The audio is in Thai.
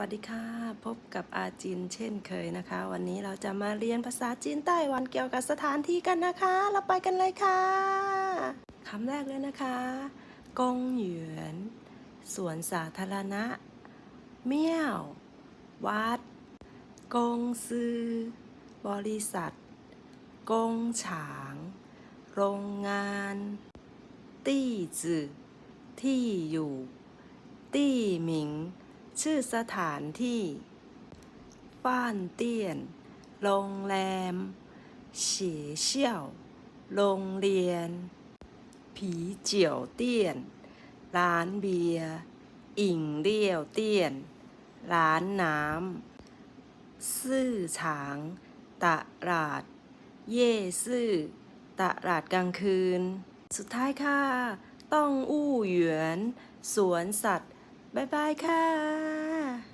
วัสดีค่ะ พบกับอาจินเช่นเคยนะคะ วันนี้เราจะมาเรียนภาษาจีนไต้หวันเกี่ยวกับสถานที่กันนะคะ เราไปกันเลยค่ะคำแรกเลยนะคะกงหยวนสวนสาธารณะ เมี่ยว วัด กงซือบริษัท กงฉาง โรงงาน ตี้จื่อที่อยู่ ตี้หมิง ชื่อสถานที่ ฟ้านเตี้ยน โรงแรมเฉยเชี่ยว โรงเรียน ผีเจียวเตี้ยน ร้านเบียร์ อิงเลี่ยวเตี้ยน ร้านน้ำ ซื่อฉาง ตลาด เย่ซื่อ ตลาดกลางคืน สุดท้ายค่ะ ต้องอู้หยวน สวนสัตว์ บายบายค่ะ